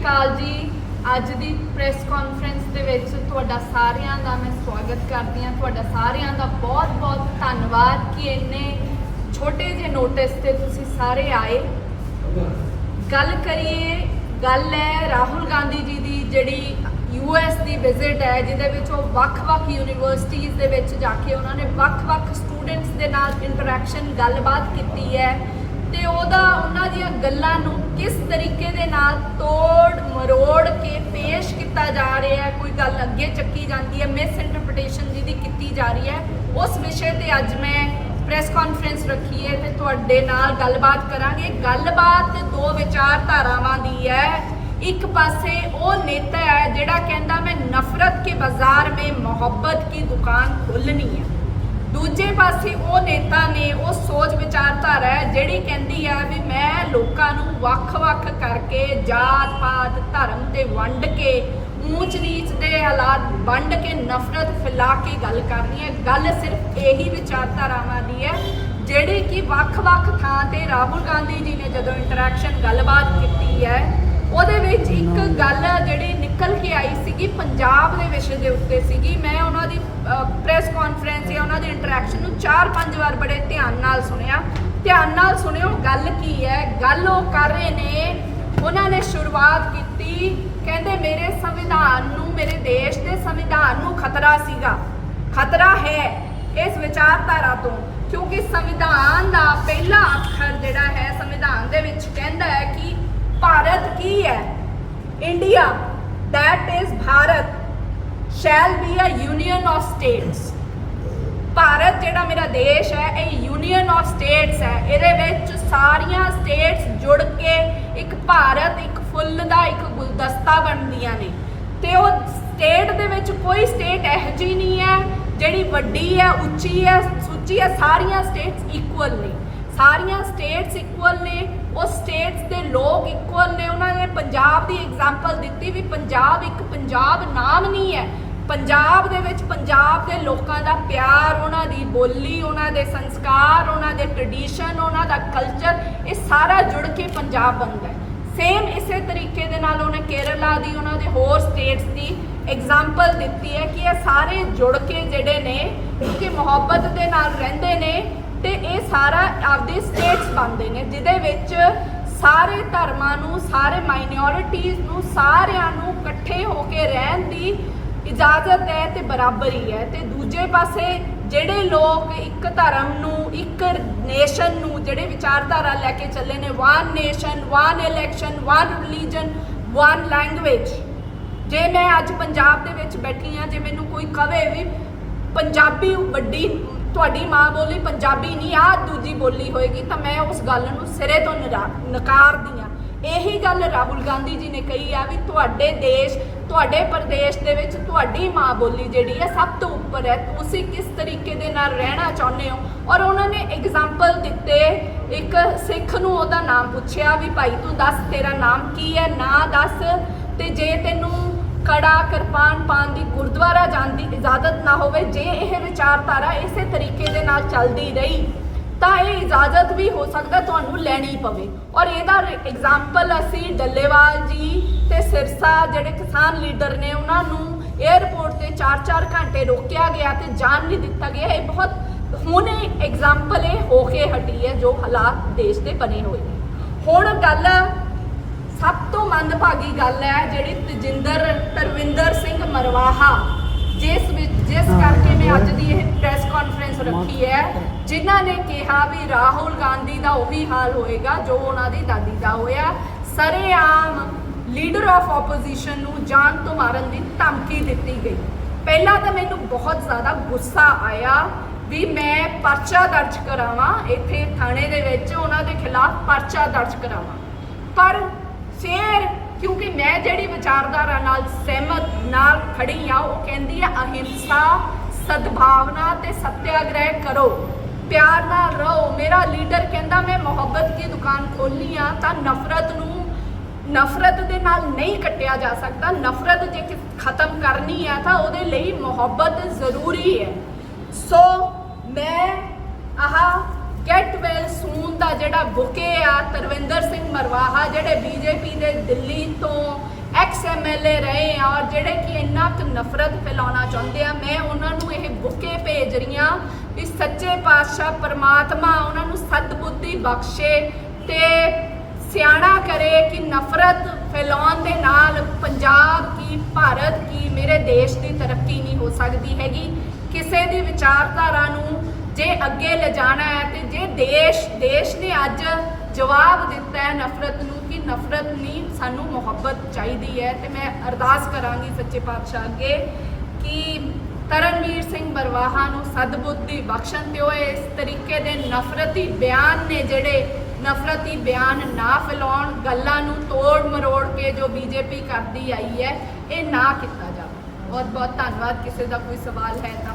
ਅਕਾਲ ਜੀ, ਅੱਜ ਦੀ press conference ਦੇ ਵਿੱਚ ਤੁਹਾਡਾ ਸਾਰਿਆਂ ਦਾ ਮੈਂ ਸਵਾਗਤ ਕਰਦੀ ਹਾਂ। ਤੁਹਾਡਾ ਸਾਰਿਆਂ ਦਾ ਬਹੁਤ-ਬਹੁਤ ਧੰਨਵਾਦ ਕਿ ਇੰਨੇ ਛੋਟੇ ਜਿਹੇ ਨੋਟਿਸ ਤੇ ਤੁਸੀਂ ਸਾਰੇ ਆਏ। ਗੱਲ ਕਰੀਏ, ਗੱਲ ਹੈ ਰਾਹੁਲ ਗਾਂਧੀ ਜੀ ਦੀ, ਜਿਹੜੀ ਯੂਐਸ ਦੀ ਵਿਜ਼ਿਟ ਹੈ, ਜਿਹਦੇ ਵਿੱਚ ਉਹ ਵੱਖ-ਵੱਖ ਯੂਨੀਵਰਸਿਟੀਆਂ ਦੇ ਵਿੱਚ ਜਾ ਕੇ ਉਹਨਾਂ ਨੇ ਵੱਖ-ਵੱਖ ਸਟੂਡੈਂਟਸ ਦੇ ਨਾਲ ਇੰਟਰੈਕਸ਼ਨ ਗੱਲਬਾਤ ਕੀਤੀ ਹੈ। ਤੇ ਉਹਦਾ, ਉਹਨਾਂ ਦੀਆਂ ਗੱਲਾਂ ਨੂੰ ਕਿਸ ਤਰੀਕੇ ਦੇ ਨਾਲ ਤੋੜ ਮਰੋੜ ਕੇ ਪੇਸ਼ ਕੀਤਾ ਜਾ ਰਿਹਾ ਹੈ, ਕੋਈ ਗੱਲ ਅੱਗੇ ਚੱਕੀ ਜਾਂਦੀ ਹੈ ਮਿਸ ਇੰਟਰਪ੍ਰੀਟੇਸ਼ਨ ਜਿਹਦੀ ਕੀਤੀ ਜਾ ਰਹੀ ਹੈ, ਉਸ ਵਿਸ਼ੇ ਤੇ ਅੱਜ ਮੈਂ ਪ੍ਰੈਸ ਕਾਨਫਰੰਸ ਰੱਖੀ ਹੈ ਤੇ ਤੁਹਾਡੇ ਨਾਲ ਗੱਲਬਾਤ ਕਰਾਂਗੇ। ਗੱਲਬਾਤ ਦੋ ਵਿਚਾਰਧਾਰਾਵਾਂ ਦੀ ਹੈ। ਇੱਕ ਪਾਸੇ ਉਹ ਨੇਤਾ ਹੈ ਜਿਹੜਾ ਕਹਿੰਦਾ, ਮੈਂ ਨਫ਼ਰਤ ਕੇ ਬਾਜ਼ਾਰ ਮੇਂ ਮੁਹੱਬਤ ਕੀ ਦੁਕਾਨ ਖੋਲਣੀ ਹੈ। ਦੂਜੇ ਪਾਸੇ ਉਹ ਨੇਤਾ ਨੇ ਉਹ ਸੋਚ ਵਿਚਾਰਧਾਰਾ ਹੈ, ਜਿਹੜੀ ਕਹਿੰਦੀ ਹੈ ਵੀ ਮੈਂ ਲੋਕਾਂ ਨੂੰ ਵੱਖ-ਵੱਖ ਕਰਕੇ ਜਾਤ ਪਾਤ ਧਰਮ ਤੇ ਵੰਡ ਕੇ ਊਚ ਨੀਚ ਦੇ ਹਾਲਾਤ ਵੰਡ ਕੇ, ਨਫ਼ਰਤ ਫੈਲਾ ਕੇ ਗੱਲ ਕਰਨੀ ਹੈ। ਗੱਲ ਸਿਰਫ ਇਹੀ ਵਿਚਾਰਧਾਰਾਵਾਂ ਦੀ ਹੈ, ਜਿਹੜੀ ਕਿ ਵੱਖ-ਵੱਖ ਥਾਂ ਤੇ ਰਾਹੁਲ ਗਾਂਧੀ ਜੀ ਨੇ ਜਦੋਂ ਇੰਟਰੈਕਸ਼ਨ ਗੱਲਬਾਤ ਕੀਤੀ ਹੈ, ਉਹਦੇ ਵਿੱਚ ਇੱਕ ਗੱਲ ਜਿਹੜੀ ਨਿਕਲ ਕੇ ਆਈ ਸੀਗੀ, ਪੰਜਾਬ ਦੇ ਵਿਸ਼ੇ ਦੇ ਉੱਤੇ ਸੀਗੀ। ਮੈਂ ਉਹਨਾਂ ਦੀ ਪ੍ਰੈਸ ਕਾਨਫਰੰਸ ਜਾਂ ਉਹਨਾਂ ਦੀ ਇੰਟਰੈਕਸ਼ਨ ਨੂੰ 4-5 ਵਾਰ ਬੜੇ ਧਿਆਨ ਨਾਲ ਸੁਣਿਆ। ਧਿਆਨ ਨਾਲ ਸੁਣਿਓ, ਗੱਲ ਕੀ ਹੈ? ਗੱਲ ਉਹ ਕਰ ਰਹੇ ਨੇ। ਉਹਨਾਂ ਨੇ ਸ਼ੁਰੂਆਤ ਕੀਤੀ, ਕਹਿੰਦੇ ਮੇਰੇ ਸੰਵਿਧਾਨ ਨੂੰ, ਮੇਰੇ ਦੇਸ਼ ਦੇ ਸੰਵਿਧਾਨ ਨੂੰ ਖਤਰਾ ਸੀਗਾ। ਖਤਰਾ ਹੈ ਇਸ ਵਿਚਾਰਧਾਰਾ ਤੋਂ, ਕਿਉਂਕਿ ਸੰਵਿਧਾਨ ਦਾ ਪਹਿਲਾ ਅੱਖਰ ਜਿਹੜਾ ਹੈ, ਸੰਵਿਧਾਨ ਦੇ ਵਿੱਚ ਕਹਿੰਦਾ ਹੈ ਕਿ ਭਾਰਤ ਕੀ ਹੈ? India that is Bharat shall be a union of states Bharat ਜਿਹੜਾ ਮੇਰਾ ਦੇਸ਼ ਹੈ, ਇਹ ਯੂਨੀਅਨ ਆਫ ਸਟੇਟਸ ਹੈ। ਇਹਦੇ ਵਿੱਚ ਸਾਰੀਆਂ ਸਟੇਟਸ ਜੁੜ ਕੇ ਇੱਕ ਭਾਰਤ, ਇੱਕ ਫੁੱਲ ਦਾ ਇੱਕ ਗੁਲਦਸਤਾ ਬਣਦੀਆਂ ਨੇ। ਤੇ ਉਹ ਸਟੇਟ ਦੇ ਵਿੱਚ ਕੋਈ ਸਟੇਟ ਇਹੋ ਜਿਹੀ ਨਹੀਂ ਹੈ, ਜਿਹੜੀ ਵੱਡੀ ਹੈ, ਉੱਚੀ ਹੈ, ਸੁੱਚੀ ਹੈ, ਸਾਰੀਆਂ ਸਟੇਟਸ ਇਕੁਅਲ ਨੇ। ਸਾਰੀਆਂ ਸਟੇਟਸ ਇਕੁਅਲ ਨੇ। ਉਹ ਸਟੇਟਸ ਦੇ ਲੋਕ ਇਕੁਅਲ ਨੇ। ਉਹਨਾਂ ਨੇ ਪੰਜਾਬ ਦੀ ਐਗਜ਼ਾਮਪਲ ਦਿੱਤੀ ਵੀ ਪੰਜਾਬ ਇੱਕ ਪੰਜਾਬ ਨਾਮ ਨਹੀਂ ਹੈ। ਪੰਜਾਬ ਦੇ ਵਿੱਚ ਪੰਜਾਬ ਦੇ ਲੋਕਾਂ ਦਾ ਪਿਆਰ, ਉਹਨਾਂ ਦੀ ਬੋਲੀ, ਉਹਨਾਂ ਦੇ ਸੰਸਕਾਰ, ਉਹਨਾਂ ਦੇ ਟ੍ਰੈਡੀਸ਼ਨ ਉਹਨਾਂ ਦਾ ਕਲਚਰ ਇਹ ਸਾਰਾ ਜੁੜ ਕੇ ਪੰਜਾਬ ਬਣਦਾ ਹੈ। ਸੇਮ ਇਸੇ ਤਰੀਕੇ ਦੇ ਨਾਲ ਉਹਨੇ ਕੇਰਲਾ ਦੀ, ਉਹਨਾਂ ਦੇ ਹੋਰ ਸਟੇਟਸ ਦੀ ਐਗਜ਼ਾਮਪਲ ਦਿੱਤੀ ਹੈ ਕਿ ਇਹ ਸਾਰੇ ਜੁੜ ਕੇ ਜਿਹੜੇ ਨੇ ਕਿ ਮੁਹੱਬਤ ਦੇ ਨਾਲ ਰਹਿੰਦੇ ਨੇ ਤੇ ਇਹ ਸਾਰਾ ਆਪਦੇ ਸਟੇਟਸ ਬਣਦੇ ਨੇ, ਜਿਹਦੇ ਵਿੱਚ ਸਾਰੇ ਧਰਮਾਂ ਨੂੰ, ਸਾਰੇ ਮਾਈਨੋਰਿਟੀਜ਼ ਨੂੰ, ਸਾਰਿਆਂ ਨੂੰ ਇਕੱਠੇ ਹੋ ਕੇ ਰਹਿਣ ਦੀ ਇਜਾਜ਼ਤ ਹੈ ਤੇ ਬਰਾਬਰੀ ਹੈ ਤੇ ਦੂਜੇ ਪਾਸੇ ਜਿਹੜੇ ਲੋਕ ਇੱਕ ਧਰਮ ਨੂੰ, ਇੱਕ ਨੇਸ਼ਨ ਨੂੰ, ਜਿਹੜੇ ਵਿਚਾਰਧਾਰਾ ਲੈ ਕੇ ਚੱਲੇ ਨੇ one nation one election one religion one language ਜੇ ਮੈਂ ਅੱਜ ਪੰਜਾਬ ਦੇ ਵਿੱਚ ਬੈਠੀ ਆ ਜੇ ਮੈਨੂੰ ਕੋਈ ਕਵੇ ਵੀ ਪੰਜਾਬੀ ਵੱਡੀ ਤੁਹਾਡੀ ਮਾਂ ਬੋਲੀ ਪੰਜਾਬੀ ਨਹੀਂ ਆ ਦੂਜੀ ਬੋਲੀ ਹੋਏਗੀ, ਤਾਂ ਮੈਂ ਉਸ ਗੱਲ ਨੂੰ ਸਿਰੇ ਤੋਂ ਨਿਰਾ- ਨਕਾਰਦੀ ਆ ਇਹੀ ਗੱਲ ਰਾਹੁਲ ਗਾਂਧੀ ਜੀ ਨੇ ਕਹੀ ਆ ਵੀ ਤੁਹਾਡੇ ਦੇਸ਼, ਤੁਹਾਡੇ ਪ੍ਰਦੇਸ਼ ਦੇ ਵਿੱਚ ਤੁਹਾਡੀ ਮਾਂ ਬੋਲੀ ਜਿਹੜੀ ਹੈ ਸਭ ਤੋਂ ਉੱਪਰ ਹੈ। ਤੁਸੀਂ ਕਿਸ ਤਰੀਕੇ ਦੇ ਨਾਲ ਰਹਿਣਾ ਚਾਹੁੰਦੇ ਹੋ? ਔਰ ਉਹਨਾਂ ਨੇ ਐਗਜ਼ਾਮਪਲ ਦਿੱਤੇ। ਇੱਕ ਸਿੱਖ ਨੂੰ ਉਹਦਾ ਨਾਮ ਪੁੱਛਿਆ ਵੀ ਭਾਈ ਤੂੰ ਦੱਸ ਤੇਰਾ ਨਾਮ ਕੀ ਹੈ? ਨਾ ਦੱਸ। ਤੇ ਜੇ ਤੈਨੂੰ ਕੜਾ ਕਿਰਪਾਨ ਪਾਣ ਦੀ ਗੁਰਦੁਆਰਾ ਜਾਣ ਦੀ ਇਜਾਜ਼ਤ ਨਾ ਹੋਵੇ, ਜੇ ਇਹ ਵਿਚਾਰਧਾਰਾ ਇਸੇ ਤਰੀਕੇ ਦੇ ਨਾਲ ਚੱਲਦੀ ਰਹੀ ਤਾਂ ਇਹ ਇਜਾਜ਼ਤ ਵੀ ਹੋ ਸਕਦਾ ਤੁਹਾਨੂੰ ਲੈਣੀ ਪਵੇ। ਔਰ ਇਹਦਾ ਐਗਜ਼ਾਮਪਲ ਅਸੀਂ ਡੱਲੇਵਾਲ ਜੀ ਤੇ ਸਿਰਸਾ ਜਿਹੜੇ ਕਿਸਾਨ ਲੀਡਰ ਨੇ, ਉਹਨਾਂ ਨੂੰ 에ਅਰਪੋਰਟ ਤੇ 4-4 ਘੰਟੇ ਰੋਕਿਆ ਗਿਆ ਤੇ ਜਾਣ ਨਹੀਂ ਦਿੱਤਾ ਗਿਆ। ਇਹ ਬਹੁਤ ਹੁਣੇ ਐਗਜ਼ਾਮਪਲ ਇਹ ਹੋ ਕੇ ਹਟੀ ਹੈ ਜੋ ਹਾਲਾਤ ਦੇਸ਼ ਦੇ ਬਣੇ ਹੋਏ ਨੇ। ਹੁਣ ਗੱਲ ਸਭ ਤੋਂ ਮੰਦਭਾਗੀ ਗੱਲ ਹੈ ਜਿਹੜੀ ਤਜਿੰਦਰ ਤਰਵਿੰਦਰ ਸਿੰਘ ਮਰਵਾਹਾ, ਜਿਸ ਵਿੱਚ ਜਿਸ ਕਰਕੇ ਮੈਂ ਅੱਜ ਦੀ ਇਹ ਪ੍ਰੈਸ ਕਾਨਫਰੰਸ ਰੱਖੀ ਹੈ। ਜਿਨ੍ਹਾਂ ਨੇ ਕਿਹਾ ਵੀ ਰਾਹੁਲ ਗਾਂਧੀ ਦਾ ਉਹੀ ਹਾਲ ਹੋਏਗਾ ਜੋ ਉਹਨਾਂ ਦੀ ਦਾਦੀ ਦਾ ਹੋਇਆ। ਸਰੇਆਮ ਲੀਡਰ ਆਫ ਆਪੋਜੀਸ਼ਨ ਨੂੰ ਜਾਨ ਤੋਂ ਮਾਰਨ ਦੀ ਧਮਕੀ ਦਿੱਤੀ ਗਈ। ਪਹਿਲਾਂ ਤਾਂ ਮੈਨੂੰ ਬਹੁਤ ਜ਼ਿਆਦਾ ਗੁੱਸਾ ਆਇਆ ਵੀ ਮੈਂ ਪਰਚਾ ਦਰਜ ਕਰਾਵਾਂ ਇੱਥੇ ਥਾਣੇ ਦੇ ਵਿੱਚ ਉਹਨਾਂ ਦੇ ਖਿਲਾਫ ਪਰਚਾ ਦਰਜ ਕਰਾਵਾਂ। ਪਰ ਫਿਰ ਕਿਉਂਕਿ ਮੈਂ ਜਿਹੜੀ ਵਿਚਾਰਧਾਰਾ ਨਾਲ ਸਹਿਮਤ ਨਾਲ ਖੜੀ ਆ ਉਹ ਕਹਿੰਦੀ ਹੈ ਅਹਿੰਸਾ ਸਦਭਾਵਨਾ ਤੇ ਸਤਿਆਗ੍ਰਹਿ ਕਰੋ। ਪਿਆਰ ਨਾਲ ਰਹੋ। ਮੇਰਾ ਲੀਡਰ ਕਹਿੰਦਾ, ਮੈਂ ਮੁਹੱਬਤ ਦੀ ਦੁਕਾਨ ਖੋਲ੍ਹੀ ਆ, ਤਾਂ ਨਫ਼ਰਤ ਨੂੰ, ਨਫ਼ਰਤ ਦੇ ਨਾਲ ਨਹੀਂ ਕੱਟਿਆ ਜਾ ਸਕਦਾ। ਨਫ਼ਰਤ ਜੇ ਖਤਮ ਕਰਨੀ ਹੈ ਤਾਂ ਉਹਦੇ ਲਈ ਮੁਹੱਬਤ ਜ਼ਰੂਰੀ ਹੈ। ਸੋ ਮੈਂ ਆਹ ਗੈਟ ਵੈਲ ਸੂਨ ਦਾ ਜਿਹੜਾ ਬੁਕੇ ਆ, ਤਰਵਿੰਦਰ ਸਿੰਘ ਮਰਵਾਹਾ, ਜਿਹੜੇ ਬੀਜੇਪੀ ਦੇ ਦਿੱਲੀ ਤੋਂ ਐਕਸ ਐਮਐਲਏ ਰਹੇ ਆ ਔਰ ਜਿਹੜੇ ਕਿ ਇੰਨਾ ਕੁ ਨਫ਼ਰਤ ਫੈਲਾਉਣਾ ਚਾਹੁੰਦੇ ਆ, ਮੈਂ ਉਹਨਾਂ ਨੂੰ ਇਹ ਬੁਕੇ ਭੇਜ ਰਹੀ ਹਾਂ ਵੀ ਸੱਚੇ ਪਾਤਸ਼ਾਹ ਪਰਮਾਤਮਾ ਉਹਨਾਂ ਨੂੰ ਸਤਬੁੱਧੀ ਬਖਸ਼ੇ ਤੇ ਸਿਆਣਾ ਕਰੇ ਕਿ ਨਫ਼ਰਤ ਫੈਲਾਉਣ ਦੇ ਨਾਲ ਪੰਜਾਬ ਕੀ, ਭਾਰਤ ਕੀ, ਮੇਰੇ ਦੇਸ਼ ਦੀ ਤਰੱਕੀ ਨਹੀਂ ਹੋ ਸਕਦੀ ਹੈਗੀ। ਕਿਸੇ ਦੀ ਵਿਚਾਰਧਾਰਾ ਨੂੰ ਜੇ ਅੱਗੇ ਲਿਜਾਣਾ ਹੈ ਤੇ ਜੇ ਦੇਸ਼ ਦੇਸ਼ ਨੇ ਅੱਜ ਜਵਾਬ ਦਿੱਤਾ ਹੈ ਨਫ਼ਰਤ ਨੂੰ ਨਫ਼ਰਤ ਨਹੀਂ, ਸਾਨੂੰ ਮੁਹੱਬਤ ਚਾਹੀਦੀ ਹੈ ਤੇ ਮੈਂ ਅਰਦਾਸ ਕਰਾਂਗੀ ਸੱਚੇ ਪਾਤਸ਼ਾਹ ਅੱਗੇ ਕਿ ਤਰਨਵੀਰ ਸਿੰਘ ਬਰਵਾਹਾ ਨੂੰ ਸਦਬੁੱਧੀ ਬਖਸ਼ਣ ਤੇ ਉਹ ਇਸ ਤਰੀਕੇ ਦੇ ਨਫ਼ਰਤੀ ਬਿਆਨ ਨੇ ਜਿਹੜੇ ਨਫ਼ਰਤੀ ਬਿਆਨ ਨਾ ਫੈਲਾਉਣ, ਗੱਲਾਂ ਨੂੰ ਤੋੜ ਮਰੋੜ ਕੇ ਜੋ ਬੀਜੇਪੀ ਕਰਦੀ ਆਈ ਹੈ, ਇਹ ਨਾ ਕੀਤਾ ਜਾਵੇ। ਬਹੁਤ ਬਹੁਤ ਧੰਨਵਾਦ। ਕਿਸੇ ਦਾ ਕੋਈ ਸਵਾਲ ਹੈ ਤਾਂ